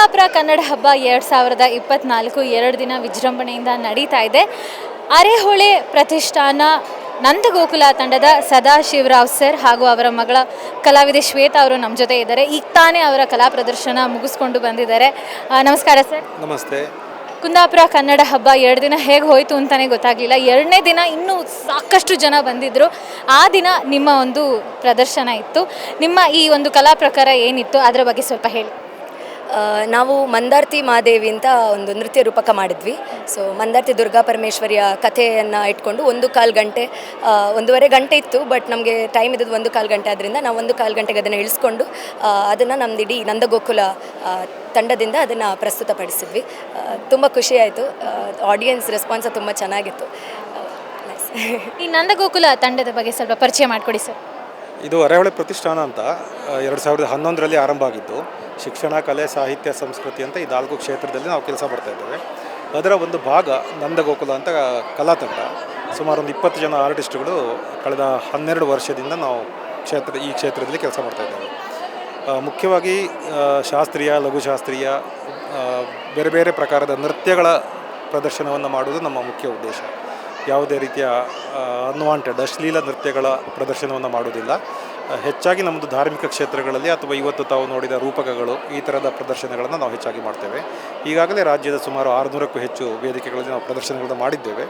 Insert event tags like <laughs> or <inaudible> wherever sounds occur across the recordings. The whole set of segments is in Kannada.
ಕುಂದಾಪುರ ಕನ್ನಡ ಹಬ್ಬ ಎರಡು ಸಾವಿರದ ಇಪ್ಪತ್ನಾಲ್ಕು ಎರಡು ದಿನ ವಿಜೃಂಭಣೆಯಿಂದ ನಡೀತಾ ಇದೆ. ಅರೆಹೊಳೆ ಪ್ರತಿಷ್ಠಾನ ನಂದಗೋಕುಲ ತಂಡದ ಸದಾಶಿವರಾವ್ ಸರ್ ಹಾಗೂ ಅವರ ಮಗಳ ಕಲಾವಿದೆ ಶ್ವೇತಾ ಅವರು ನಮ್ಮ ಜೊತೆ ಇದ್ದಾರೆ. ಈಗ ತಾನೇ ಅವರ ಕಲಾ ಪ್ರದರ್ಶನ ಮುಗಿಸ್ಕೊಂಡು ಬಂದಿದ್ದಾರೆ. ಆ, ನಮಸ್ಕಾರ ಸರ್. ನಮಸ್ತೆ. ಕುಂದಾಪುರ ಕನ್ನಡ ಹಬ್ಬ ಎರಡು ದಿನ ಹೇಗೆ ಹೋಯಿತು ಅಂತಲೇ ಗೊತ್ತಾಗಲಿಲ್ಲ. ಎರಡನೇ ದಿನ ಇನ್ನೂ ಸಾಕಷ್ಟು ಜನ ಬಂದಿದ್ದರು ಆ ದಿನ ನಿಮ್ಮ ಒಂದು ಪ್ರದರ್ಶನ ಇತ್ತು. ನಿಮ್ಮ ಈ ಒಂದು ಕಲಾ ಪ್ರಕಾರ ಏನಿತ್ತು? ಅದರ ಬಗ್ಗೆ ಸ್ವಲ್ಪ ಹೇಳಿ. ನಾವು ಮಂದಾರ್ತಿ ಮಾದೇವಿ ಅಂತ ಒಂದು ನೃತ್ಯ ರೂಪಕ ಮಾಡಿದ್ವಿ. ಸೊ ಮಂದಾರ್ತಿ ದುರ್ಗಾ ಪರಮೇಶ್ವರಿಯ ಕಥೆಯನ್ನು ಇಟ್ಕೊಂಡು ಒಂದು ಕಾಲು ಗಂಟೆ ಒಂದೂವರೆ ಗಂಟೆ ಇತ್ತು ಬಟ್ ನಮಗೆ ಟೈಮ್ ಇದ್ದದ್ದು ಒಂದು ಕಾಲು ಗಂಟೆ ಆದ್ದರಿಂದ ನಾವು ಒಂದು ಕಾಲು ಗಂಟೆಗೆ ಅದನ್ನು ಇಳಿಸ್ಕೊಂಡು ಅದನ್ನು ನಮ್ದು ಇಡೀ ನಂದಗೋಕುಲ ತಂಡದಿಂದ ಅದನ್ನು ಪ್ರಸ್ತುತಪಡಿಸಿದ್ವಿ. ತುಂಬ ಖುಷಿಯಾಯಿತು ಆಡಿಯನ್ಸ್ ರೆಸ್ಪಾನ್ಸ್ ತುಂಬ ಚೆನ್ನಾಗಿತ್ತು. ಈ ನಂದಗೋಕುಲ ತಂಡದ ಬಗ್ಗೆ ಸ್ವಲ್ಪ ಪರಿಚಯ ಮಾಡಿಕೊಡಿ ಸರ್. ಇದು ಅರೆಹೊಳೆ ಪ್ರತಿಷ್ಠಾನ ಅಂತ ಎರಡು ಸಾವಿರದ ಹನ್ನೊಂದರಲ್ಲಿ ಆರಂಭ ಆಗಿದ್ದು, ಶಿಕ್ಷಣ, ಕಲೆ, ಸಾಹಿತ್ಯ, ಸಂಸ್ಕೃತಿ ಅಂತ ಈ ನಾಲ್ಕು ಕ್ಷೇತ್ರದಲ್ಲಿ ನಾವು ಕೆಲಸ ಮಾಡ್ತಾ ಇದ್ದೇವೆ. ಅದರ ಒಂದು ಭಾಗ ನಂದಗೋಕುಲ ಅಂತ ಕಲಾ ತಂಡ. ಸುಮಾರು ಒಂದು ಇಪ್ಪತ್ತು ಜನ ಆರ್ಟಿಸ್ಟ್ಗಳು ಕಳೆದ ಹನ್ನೆರಡು ವರ್ಷದಿಂದ ನಾವು ಕ್ಷೇತ್ರ ಈ ಕ್ಷೇತ್ರದಲ್ಲಿ ಕೆಲಸ ಮಾಡ್ತಾ ಇದ್ದೇವೆ. ಮುಖ್ಯವಾಗಿ ಶಾಸ್ತ್ರೀಯ ಲಘುಶಾಸ್ತ್ರೀಯ ಬೇರೆ ಬೇರೆ ಪ್ರಕಾರದ ನೃತ್ಯಗಳ ಪ್ರದರ್ಶನವನ್ನು ಮಾಡುವುದು ನಮ್ಮ ಮುಖ್ಯ ಉದ್ದೇಶ. ಯಾವುದೇ ರೀತಿಯ ಅನ್ವಾಂಟೆಡ್ ಅಶ್ಲೀಲ ನೃತ್ಯಗಳ ಪ್ರದರ್ಶನವನ್ನು ಮಾಡುವುದಿಲ್ಲ. ಹೆಚ್ಚಾಗಿ ನಮ್ಮದು ಧಾರ್ಮಿಕ ಕ್ಷೇತ್ರಗಳಲ್ಲಿ ಅಥವಾ ಇವತ್ತು ತಾವು ನೋಡಿದ ರೂಪಕಗಳು ಈ ಥರದ ಪ್ರದರ್ಶನಗಳನ್ನು ನಾವು ಹೆಚ್ಚಾಗಿ ಮಾಡ್ತೇವೆ. ಈಗಾಗಲೇ ರಾಜ್ಯದ ಸುಮಾರು ಆರುನೂರಕ್ಕೂ ಹೆಚ್ಚು ವೇದಿಕೆಗಳಲ್ಲಿ ನಾವು ಪ್ರದರ್ಶನಗಳನ್ನು ಮಾಡಿದ್ದೇವೆ.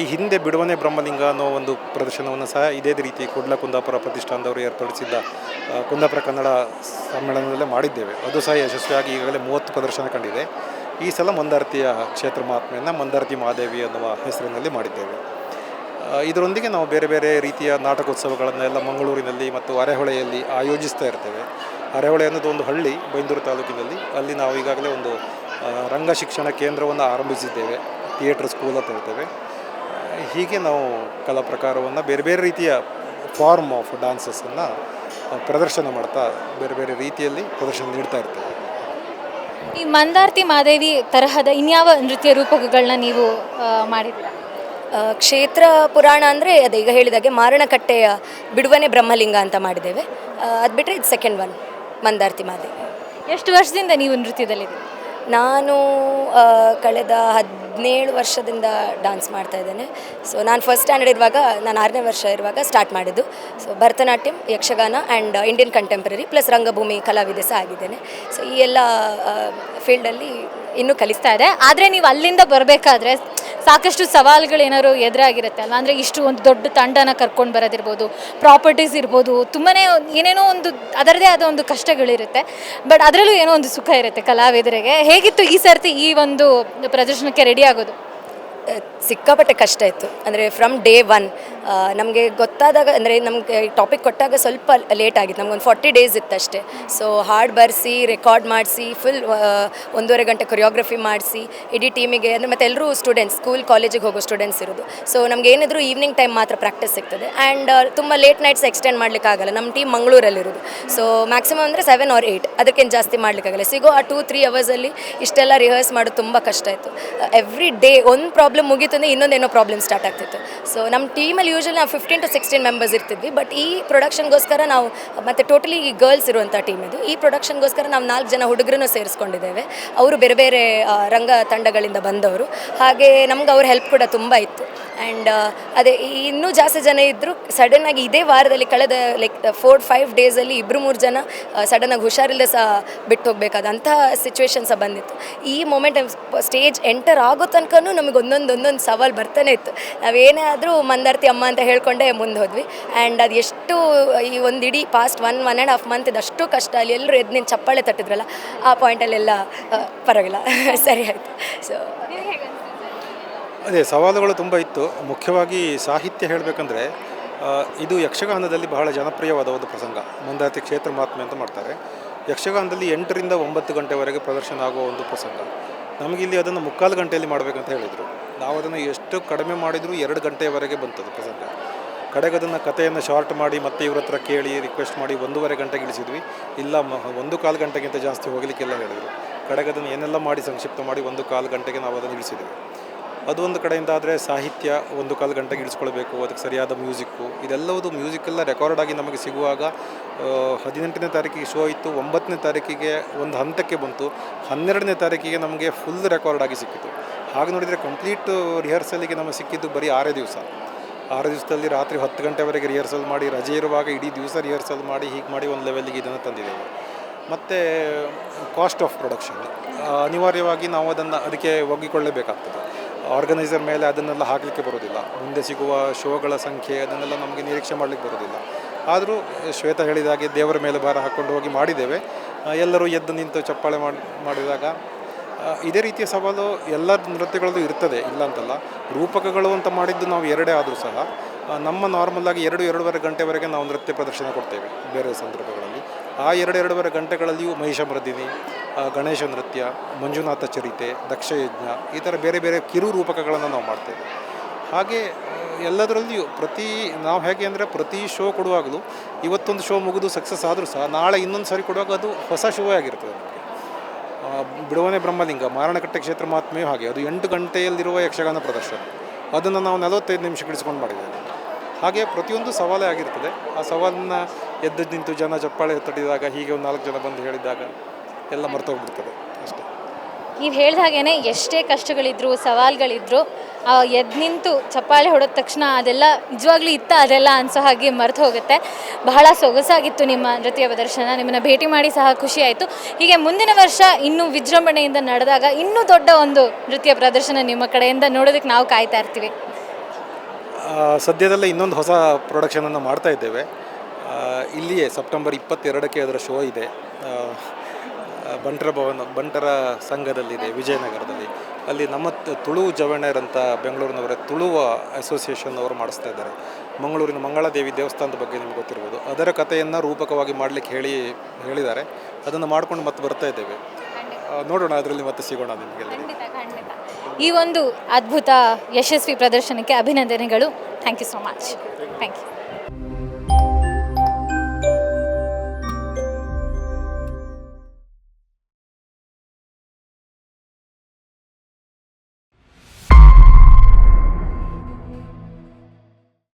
ಈ ಹಿಂದೆ ಬಿಡುವನೆ ಬ್ರಹ್ಮಲಿಂಗ ಅನ್ನೋ ಒಂದು ಪ್ರದರ್ಶನವನ್ನು ಸಹ ಇದೇ ರೀತಿ ಕುಡ್ಲ ಕುಂದಾಪುರ ಪ್ರತಿಷ್ಠಾನದವರು ಏರ್ಪಡಿಸಿದ್ದ ಕುಂದಾಪುರ ಕನ್ನಡ ಸಮ್ಮೇಳನದಲ್ಲೇ ಮಾಡಿದ್ದೇವೆ. ಅದು ಸಹ ಯಶಸ್ವಿಯಾಗಿ ಈಗಾಗಲೇ ಮೂವತ್ತು ಪ್ರದರ್ಶನ ಕಂಡಿದೆ. ಈ ಸಲ ಮಂದಾರತಿಯ ಕ್ಷೇತ್ರ ಮಹಾತ್ಮೆಯನ್ನು ಮಂದಾರತಿ ಮಹಾದೇವಿ ಅನ್ನುವ ಹೆಸರಿನಲ್ಲಿ ಮಾಡಿದ್ದೇವೆ. ಇದರೊಂದಿಗೆ ನಾವು ಬೇರೆ ಬೇರೆ ರೀತಿಯ ನಾಟಕೋತ್ಸವಗಳನ್ನೆಲ್ಲ ಮಂಗಳೂರಿನಲ್ಲಿ ಮತ್ತು ಅರೆಹೊಳೆಯಲ್ಲಿ ಆಯೋಜಿಸ್ತಾ ಇರ್ತೇವೆ. ಅರೆಹೊಳೆ ಅನ್ನೋದು ಒಂದು ಹಳ್ಳಿ, ಬೈಂದೂರು ತಾಲೂಕಿನಲ್ಲಿ. ಅಲ್ಲಿ ನಾವು ಈಗಾಗಲೇ ಒಂದು ರಂಗ ಶಿಕ್ಷಣ ಕೇಂದ್ರವನ್ನು ಆರಂಭಿಸಿದ್ದೇವೆ, ಥಿಯೇಟ್ರ್ ಸ್ಕೂಲ್ ಅಂತ ಹೇಳ್ತೇವೆ. ಹೀಗೆ ನಾವು ಕಲಾ ಪ್ರಕಾರವನ್ನು ಬೇರೆ ಬೇರೆ ರೀತಿಯ ಫಾರ್ಮ್ ಆಫ್ ಡ್ಯಾನ್ಸಸ್ಸನ್ನು ಪ್ರದರ್ಶನ ಮಾಡ್ತಾ ಬೇರೆ ಬೇರೆ ರೀತಿಯಲ್ಲಿ ಪ್ರದರ್ಶನ ನೀಡ್ತಾ ಇರ್ತೇವೆ. ಈ ಮಂದಾರ್ತಿ ಮಾದೇವಿ ತರಹದ ಇನ್ಯಾವ ನೃತ್ಯ ರೂಪಕಗಳನ್ನ ನೀವು ಮಾಡಿದ್ದೀರಾ? ಕ್ಷೇತ್ರ ಪುರಾಣ ಅಂದರೆ ಅದೇ ಈಗ ಹೇಳಿದಾಗೆ ಮಾರಣಕಟ್ಟೆಯ ಬಿಡುವನೆ ಬ್ರಹ್ಮಲಿಂಗ ಅಂತ ಮಾಡಿದ್ದೇವೆ. ಅದು ಬಿಟ್ಟರೆ ಇದು ಸೆಕೆಂಡ್ ಒನ್ ಮಂದಾರ್ತಿ ಮಾದೇವಿ. ಎಷ್ಟು ವರ್ಷದಿಂದ ನೀವು ನೃತ್ಯದಲ್ಲಿದ್ದೀರಿ? ನಾನು ಕಳೆದ ಹದಿನೇಳು ವರ್ಷದಿಂದ ಡಾನ್ಸ್ ಮಾಡ್ತಾ ಇದ್ದೇನೆ. ಸೊ ನಾನು ಫಸ್ಟ್ ಸ್ಟ್ಯಾಂಡರ್ಡ್ ಇರುವಾಗ, ನಾನು ಆರನೇ ವರ್ಷ ಇರುವಾಗ ಸ್ಟಾರ್ಟ್ ಮಾಡಿದ್ದು. So Bharatanatyam, Yakshagana and Indian contemporary plus ರಂಗಭೂಮಿ, ಕಲಾವಿದೆ ಸಹ ಆಗಿದ್ದೇನೆ. ಸೊ ಈ ಎಲ್ಲ ಫೀಲ್ಡಲ್ಲಿ ಇನ್ನೂ ಕಲಿಸ್ತಾ ಇದೆ ಆದರೆ ನೀವು ಅಲ್ಲಿಂದ ಬರಬೇಕಾದ್ರೆ ಸಾಕಷ್ಟು ಸವಾಲುಗಳು ಏನಾದ್ರು ಎದುರಾಗಿರುತ್ತೆ ಅಲ್ವಾ? ಅಂದರೆ ಇಷ್ಟು ಒಂದು ದೊಡ್ಡ ತಂಡನ ಕರ್ಕೊಂಡು ಬರೋದಿರ್ಬೋದು ಪ್ರಾಪರ್ಟೀಸ್ ಇರ್ಬೋದು ತುಂಬಾ ಏನೇನೋ ಒಂದು ಅದರದೇ ಆದ ಒಂದು ಕಷ್ಟಗಳಿರುತ್ತೆ. ಬಟ್ ಅದರಲ್ಲೂ ಏನೋ ಒಂದು ಸುಖ ಇರುತ್ತೆ ಕಲಾವಿದರಿಗೆ. ಹೇಗಿತ್ತು ಈ ಸರ್ತಿ ಈ ಒಂದು ಪ್ರದರ್ಶನಕ್ಕೆ ರೆಡಿ ಆಗೋದು? ಸಿಕ್ಕಾಪಟ್ಟೆ ಕಷ್ಟ ಇತ್ತು. ಅಂದರೆ ಫ್ರಮ್ ಡೇ ಒನ್ ನಮಗೆ ಗೊತ್ತಾದಾಗ, ಅಂದರೆ ನಮಗೆ ಟಾಪಿಕ್ ಕೊಟ್ಟಾಗ ಸ್ವಲ್ಪ ಲೇಟ್ ಆಗಿತ್ತು. ನಮ್ಗೊಂದು ಫಾರ್ಟಿ ಡೇಸ್ ಇತ್ತು ಅಷ್ಟೇ. ಸೊ ಹಾಡು ಬರೆಸಿ ರೆಕಾರ್ಡ್ ಮಾಡಿಸಿ ಫುಲ್ ಒಂದೂವರೆ ಗಂಟೆ ಕೊರಿಯೋಗ್ರಫಿ ಮಾಡಿಸಿ, ಇಡೀ ಟೀಮಿಗೆ ಅಂದರೆ ಮತ್ತೆ ಎಲ್ಲರೂ ಸ್ಟೂಡೆಂಟ್ಸ್ ಸ್ಕೂಲ್ ಕಾಲೇಜಿಗೆ ಹೋಗೋ ಸ್ಟೂಡೆಂಟ್ಸ್ ಇರೋದು. ಸೊ ನಮ್ಗೆ ಏನಿದ್ರು ಈವ್ನಿಂಗ್ ಟೈಮ್ ಮಾತ್ರ ಪ್ರಾಕ್ಟೀಸ್ ಸಿಗ್ತದೆ. ಆ್ಯಂಡ್ ತುಂಬ ಲೇಟ್ ನೈಟ್ಸ್ ಎಕ್ಸ್ಟೆಂಡ್ ಮಾಡಲಿಕ್ಕಾಗಲ್ಲ ನಮ್ಮ ಟೀಮ್ ಮಂಗಳೂರಲ್ಲಿರೋದು ಸೊ ಮ್ಯಾಕ್ಸಿಮಮ್ ಅಂದರೆ ಸೆವೆನ್ ಆರ್ ಏಯ್ಟ್ ಅದಕ್ಕೇನು ಜಾಸ್ತಿ ಮಾಡಲಿಕ್ಕಾಗಲ್ಲ ಸಿಗೋ ಆ ಟೂ ತ್ರೀ ಅವರ್ಸಲ್ಲಿ ಇಷ್ಟೆಲ್ಲ ರಿಹರ್ಸ್ ಮಾಡೋದು ತುಂಬ ಕಷ್ಟ ಇತ್ತು. ಎವ್ರಿ ಡೇ ಒಂದು ಪ್ರಾಬ್ಲಮ್ ಮುಗೀತು ಅಂದರೆ ಇನ್ನೊಂದೇನೋ ಪ್ರಾಬ್ಲಮ್ ಸ್ಟಾರ್ಟ್ ಆಗ್ತಿತ್ತು. ಸೊ ನಮ್ಮ ಟೀಮಲ್ಲಿ ಯೂಶಲಿ ನಾವು ಫಿಫ್ಟೀನ್ ಟು ಸಿಕ್ಸ್ಟೀನ್ ಮೆಂಬರ್ಸ್ ಇರ್ತಿದ್ವಿ ಬಟ್ ಈ ಪ್ರೊಡಕ್ಷನ್ಗೋಸ್ಕರ ನಾವು, ಮತ್ತು ಟೋಟಲಿ ಈ ಗರ್ಲ್ಸ್ ಇರುವಂಥ ಟೀಮ್ ಇದು. ಈ ಪ್ರೊಡಕ್ಷನ್ಗೋಸ್ಕರ ನಾವು ನಾಲ್ಕು ಜನ ಹುಡುಗರನ್ನು ಸೇರಿಸ್ಕೊಂಡಿದ್ದೇವೆ. ಅವರು ಬೇರೆ ಬೇರೆ ರಂಗ ತಂಡಗಳಿಂದ ಬಂದವರು. ಹಾಗೆ ನಮ್ಗೆ ಅವ್ರ ಹೆಲ್ಪ್ ಕೂಡ ತುಂಬ ಇತ್ತು. ಆ್ಯಂಡ್ ಅದೇ ಈ ಇನ್ನೂ ಜಾಸ್ತಿ ಜನ ಇದ್ದರು ಸಡನ್ನಾಗಿ ಇದೇ ವಾರದಲ್ಲಿ ಕಳೆದ ಲೈಕ್ ಫೋರ್ ಫೈವ್ ಡೇಸಲ್ಲಿ ಇಬ್ಬರು ಮೂರು ಜನ ಸಡನ್ನಾಗಿ ಹುಷಾರಿಲ್ಲದೆ ಸಹ ಬಿಟ್ಟು ಹೋಗಬೇಕಾದ ಅಂತಹ ಸಿಚುವೇಶನ್ ಸಹ ಬಂದಿತ್ತು. ಈ ಮೂಮೆಂಟ್ ಸ್ಟೇಜ್ ಎಂಟರ್ ಆಗೋ ತನಕನೂ ನಮಗೆ ಒಂದೊಂದು ಒಂದೊಂದು ಸವಾಲು ಬರ್ತಾನೆ ಇತ್ತು. ನಾವೇನೇ ಆದರೂ ಮಂದಾರ್ತಿ ಅಮ್ಮ ಅಂತ ಹೇಳ್ಕೊಂಡೇ ಮುಂದೆ ಹೋದ್ವಿ. ಆ್ಯಂಡ್ ಅದು ಎಷ್ಟು ಈ ಒಂದು ಇಡೀ past one one and half month ಇದಷ್ಟು ಕಷ್ಟ. ಅಲ್ಲಿ ಎಲ್ಲರೂ ಎದ್ದು ನಿಂತು ಚಪ್ಪಾಳೆ ತಟ್ಟಿದ್ರಲ್ಲ ಆ ಪಾಯಿಂಟಲ್ಲೆಲ್ಲ ಆ, ಪರವಾಗಿಲ್ಲ. <laughs> ಸರಿ ಆಯಿತು. ಸೊ ಅದೇ, ಸವಾಲುಗಳು ತುಂಬ ಇತ್ತು. ಮುಖ್ಯವಾಗಿ ಸಾಹಿತ್ಯ ಹೇಳಬೇಕಂದ್ರೆ ಇದು ಯಕ್ಷಗಾನದಲ್ಲಿ ಬಹಳ ಜನಪ್ರಿಯವಾದ ಒಂದು ಪ್ರಸಂಗ. ಮಂದಾತಿ ಕ್ಷೇತ್ರ ಮಹಾತ್ಮೆ ಅಂತ ಮಾಡ್ತಾರೆ. ಯಕ್ಷಗಾನದಲ್ಲಿ ಎಂಟರಿಂದ ಒಂಬತ್ತು ಗಂಟೆವರೆಗೆ ಪ್ರದರ್ಶನ ಆಗುವ ಒಂದು ಪ್ರಸಂಗ. ನಮಗಿಲ್ಲಿ ಅದನ್ನು ಮುಕ್ಕಾಲು ಗಂಟೆಯಲ್ಲಿ ಮಾಡಬೇಕಂತ ಹೇಳಿದರು. ನಾವು ಅದನ್ನು ಎಷ್ಟು ಕಡಿಮೆ ಮಾಡಿದರೂ ಎರಡು ಗಂಟೆಯವರೆಗೆ ಬಂತದ್ದು ಪ್ರಸಂಗ. ಕಡೆಗೆ ಅದನ್ನು ಕಥೆಯನ್ನು ಶಾರ್ಟ್ ಮಾಡಿ, ಮತ್ತೆ ಇವ್ರ ಹತ್ರ ಕೇಳಿ ರಿಕ್ವೆಸ್ಟ್ ಮಾಡಿ ಒಂದೂವರೆ ಗಂಟೆಗೆ ಇಳಿಸಿದ್ವಿ. ಇಲ್ಲ ಒಂದು ಕಾಲು ಗಂಟೆಗಿಂತ ಜಾಸ್ತಿ ಹೋಗಲಿಕ್ಕೆಲ್ಲ ಹೇಳಿದರು. ಕಡೆಗೆ ಅದನ್ನು ಏನೆಲ್ಲ ಮಾಡಿ ಸಂಕ್ಷಿಪ್ತ ಮಾಡಿ ಒಂದು ಕಾಲು ಗಂಟೆಗೆ ನಾವು ಅದನ್ನು ಇಳಿಸಿದ್ವಿ. ಅದು ಒಂದು ಕಡೆಯಿಂದ ಆದರೆ ಸಾಹಿತ್ಯ ಒಂದು ಕಾಲು ಗಂಟೆಗೆ ಇಳಿಸ್ಕೊಳ್ಬೇಕು, ಅದಕ್ಕೆ ಸರಿಯಾದ ಮ್ಯೂಸಿಕ್ಕು ಇದೆಲ್ಲವುದು ಮ್ಯೂಸಿಕ್ಕೆಲ್ಲ ರೆಕಾರ್ಡ್ ಆಗಿ ನಮಗೆ ಸಿಗುವಾಗ ಹದಿನೆಂಟನೇ ತಾರೀಕಿಗೆ ಶೋ ಇತ್ತು ಒಂಬತ್ತನೇ ತಾರೀಕಿಗೆ ಒಂದು ಹಂತಕ್ಕೆ ಬಂತು, ಹನ್ನೆರಡನೇ ತಾರೀಕಿಗೆ ನಮಗೆ ಫುಲ್ ರೆಕಾರ್ಡ್ ಆಗಿ ಸಿಕ್ಕಿತು. ಹಾಗೆ ನೋಡಿದರೆ ಕಂಪ್ಲೀಟ್ ರಿಹರ್ಸಲಿಗೆ ನಮಗೆ ಸಿಕ್ಕಿದ್ದು ಬರೀ ಆರೇ ದಿವಸ. ಆರು ದಿವಸದಲ್ಲಿ ರಾತ್ರಿ ಹತ್ತು ಗಂಟೆವರೆಗೆ ರಿಹರ್ಸಲ್ ಮಾಡಿ, ರಜೆ ಇರುವಾಗ ಇಡೀ ದಿವಸ ರಿಹರ್ಸಲ್ ಮಾಡಿ, ಹೀಗೆ ಮಾಡಿ ಒಂದು ಲೆವೆಲ್ಗೆ ಇದನ್ನು ತಂದಿದ್ದೇವೆ. ಮತ್ತು ಕಾಸ್ಟ್ ಆಫ್ ಪ್ರೊಡಕ್ಷನ್ ಅನಿವಾರ್ಯವಾಗಿ ನಾವು ಅದನ್ನು ಅದಕ್ಕೆ ಒಗ್ಗಿಕೊಳ್ಳಲೇಬೇಕಾಗ್ತದೆ ಆರ್ಗನೈಸರ್ ಮೇಲೆ ಅದನ್ನೆಲ್ಲ ಹಾಕಲಿಕ್ಕೆ ಬರೋದಿಲ್ಲ ಮುಂದೆ ಸಿಗುವ ಶೋಗಳ ಸಂಖ್ಯೆ ಅದನ್ನೆಲ್ಲ ನಮಗೆ ನಿರೀಕ್ಷೆ ಮಾಡಲಿಕ್ಕೆ ಬರೋದಿಲ್ಲ ಆದರೂ ಶ್ವೇತ ಹೇಳಿದ ಹಾಗೆ ದೇವರ ಮೇಲೆ ಭಾರ ಹಾಕ್ಕೊಂಡು ಹೋಗಿ ಮಾಡಿದ್ದೇವೆ. ಎಲ್ಲರೂ ಎದ್ದು ನಿಂತು ಚಪ್ಪಾಳೆ ಮಾಡಿ, ಮಾಡಿದಾಗ ಇದೇ ರೀತಿಯ ಸವಾಲು ಎಲ್ಲ ನೃತ್ಯಗಳಲ್ಲೂ ಇರ್ತದೆ, ಇಲ್ಲ ಅಂತಲ್ಲ. ರೂಪಕಗಳು ಅಂತ ಮಾಡಿದ್ದು ನಾವು ಎರಡೇ ಆದರೂ ಸಹ ನಮ್ಮ ನಮ್ಮ ನಾರ್ಮಲಾಗಿ ಎರಡು, ಎರಡೂವರೆ ಗಂಟೆವರೆಗೆ ನಾವು ನೃತ್ಯ ಪ್ರದರ್ಶನ ಕೊಡ್ತೇವೆ ಬೇರೆ ಸಂದರ್ಭಗಳಲ್ಲಿ. ಆ ಎರಡು ಎರಡೂವರೆ ಗಂಟೆಗಳಲ್ಲಿಯೂ ಮಹಿಷಮರ್ದಿನಿ ಗಣೇಶ ನೃತ್ಯ, ಮಂಜುನಾಥ ಚರಿತೆ, ದಕ್ಷಯಜ್ಞ, ಈ ಥರ ಬೇರೆ ಬೇರೆ ಕಿರು ರೂಪಕಗಳನ್ನು ನಾವು ಮಾಡ್ತೇವೆ. ಹಾಗೆ ಎಲ್ಲದರಲ್ಲಿಯೂ ಪ್ರತಿ, ನಾವು ಹೇಗೆ ಅಂದರೆ ಪ್ರತಿ ಶೋ ಕೊಡುವಾಗಲೂ ಇವತ್ತೊಂದು ಶೋ ಮುಗಿದು ಸಕ್ಸಸ್ ಆದರೂ ಸಹ ನಾಳೆ ಇನ್ನೊಂದು ಸಾರಿ ಕೊಡುವಾಗ ಅದು ಹೊಸ ಶೋ ಆಗಿರ್ತದೆ ನಮಗೆ. ಬಿಡುವನೆ ಬ್ರಹ್ಮಲಿಂಗ, ಮಾರಣಕಟ್ಟೆ ಕ್ಷೇತ್ರ ಮಹಾತ್ಮೆಯೂ ಹಾಗೆ, ಅದು ಎಂಟು ಗಂಟೆಯಲ್ಲಿರುವ ಯಕ್ಷಗಾನ ಪ್ರದರ್ಶನ. ಅದನ್ನು ನಾವು ನಲವತ್ತೈದು ನಿಮಿಷ ಗಿಡಿಸ್ಕೊಂಡು ಮಾಡಿದ್ದೇವೆ. ಹಾಗೆ ಪ್ರತಿಯೊಂದು ಸವಾಲೇ ಆಗಿರ್ತದೆ. ಆ ಸವಾಲನ್ನ ಎದ್ದು ನಿಂತು ಜನ ಚಪ್ಪಾಳೆ ತಡಿದಾಗ ಹೀಗೆ ಒಂದು ನಾಲ್ಕು ಜನ ಬಂದು ಹೇಳಿದಾಗ ಎಲ್ಲ ಮರ್ತೋಗ್ಬಿಡ್ತದೆ. ಅಷ್ಟೇ. ನೀವು ಹೇಳಿದ ಹಾಗೇನೆ ಎಷ್ಟೇ ಕಷ್ಟಗಳಿದ್ರು, ಸವಾಲುಗಳಿದ್ರು ಎದ್ದು ನಿಂತು ಚಪ್ಪಾಳೆ ಹೊಡೆದ ತಕ್ಷಣ ಅದೆಲ್ಲ ನಿಜವಾಗ್ಲೂ ಇತ್ತ ಅದೆಲ್ಲ ಅನ್ಸೋ ಹಾಗೆ ಮರೆತು ಹೋಗುತ್ತೆ. ಬಹಳ ಸೊಗಸಾಗಿತ್ತು ನಿಮ್ಮ ನೃತ್ಯ ಪ್ರದರ್ಶನ. ನಿಮ್ಮನ್ನು ಭೇಟಿ ಮಾಡಿ ಸಹ ಖುಷಿ ಆಯಿತು. ಹೀಗೆ ಮುಂದಿನ ವರ್ಷ ಇನ್ನೂ ವಿಜೃಂಭಣೆಯಿಂದ ನಡೆದಾಗ ಇನ್ನೂ ದೊಡ್ಡ ಒಂದು ನೃತ್ಯ ಪ್ರದರ್ಶನ ನಿಮ್ಮ ಕಡೆಯಿಂದ ನೋಡೋದಕ್ಕೆ ನಾವು ಕಾಯ್ತಾ ಇರ್ತೀವಿ. ಸದ್ಯದಲ್ಲೇ ಇನ್ನೊಂದು ಹೊಸ ಪ್ರೊಡಕ್ಷನನ್ನು ಮಾಡ್ತಾ ಇದ್ದೇವೆ. ಇಲ್ಲಿಯೇ ಸೆಪ್ಟೆಂಬರ್ ಇಪ್ಪತ್ತೆರಡಕ್ಕೆ ಅದರ ಶೋ ಇದೆ. ಬಂಟರ ಭವನ ಬಂಟರ ಸಂಘದಲ್ಲಿದೆ ವಿಜಯನಗರದಲ್ಲಿ. ಅಲ್ಲಿ ನಮ್ಮ ತುಳು ಜವಣರ್ ಅಂತ ಬೆಂಗಳೂರಿನವರ ತುಳುವ ಅಸೋಸಿಯೇಷನ್ ಅವರು ಮಾಡಿಸ್ತಾ ಇದ್ದಾರೆ. ಮಂಗಳೂರಿನ ಮಂಗಳಾದೇವಿ ದೇವಸ್ಥಾನದ ಬಗ್ಗೆ ನಿಮ್ಗೆ ಗೊತ್ತಿರ್ಬೋದು. ಅದರ ಕಥೆಯನ್ನು ರೂಪಕವಾಗಿ ಮಾಡಲಿಕ್ಕೆ ಹೇಳಿ ಹೇಳಿದ್ದಾರೆ. ಅದನ್ನು ಮಾಡ್ಕೊಂಡು ಮತ್ತೆ ಬರ್ತಾ ಇದ್ದೇವೆ. ನೋಡೋಣ ಅದರಲ್ಲಿ ಮತ್ತೆ ಸಿಗೋಣ ನಿಮಗೆಲ್ಲ ಈ ಒಂದು ಅದ್ಭುತ ಯಶಸ್ವಿ ಪ್ರದರ್ಶನಕ್ಕೆ ಅಭಿನಂದನೆಗಳು. Thank you so much thank you